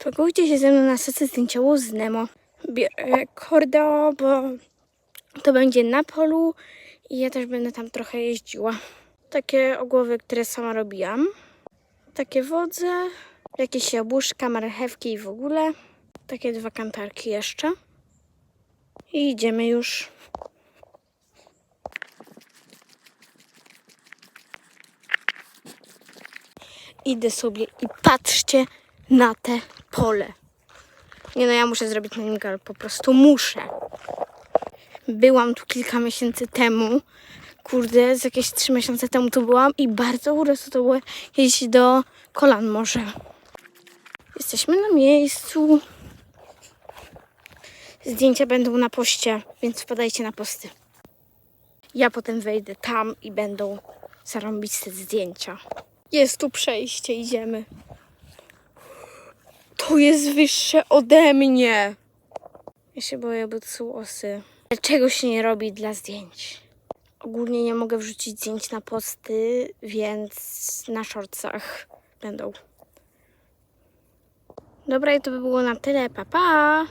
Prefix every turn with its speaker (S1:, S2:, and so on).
S1: Spakujcie się ze mną na sesję zdjęciową z Nemo. Biorę kordo, bo to będzie na polu i ja też będę tam trochę jeździła. Takie ogłowy, które sama robiłam. Takie wodze, jakieś jabłuszka, marchewki i w ogóle. Takie dwa kantarki jeszcze. I idziemy już. Idę sobie i patrzcie na te pole. Nie no, ja muszę zrobić na nim po prostu muszę. Byłam tu kilka miesięcy temu. Kurde, z jakieś trzy miesiące temu tu byłam i bardzo urosło to było jeździć do kolan może. Jesteśmy na miejscu. Zdjęcia będą na poście, więc wpadajcie na posty. Ja potem wejdę tam i będą zarąbiste zdjęcia. Jest tu przejście, idziemy. To jest wyższe ode mnie. Ja się boję, bo to są osy. Czego się nie robi dla zdjęć? Ogólnie nie mogę wrzucić zdjęć na posty, więc na shortsach będą. Dobra, i to by było na tyle. Pa, pa!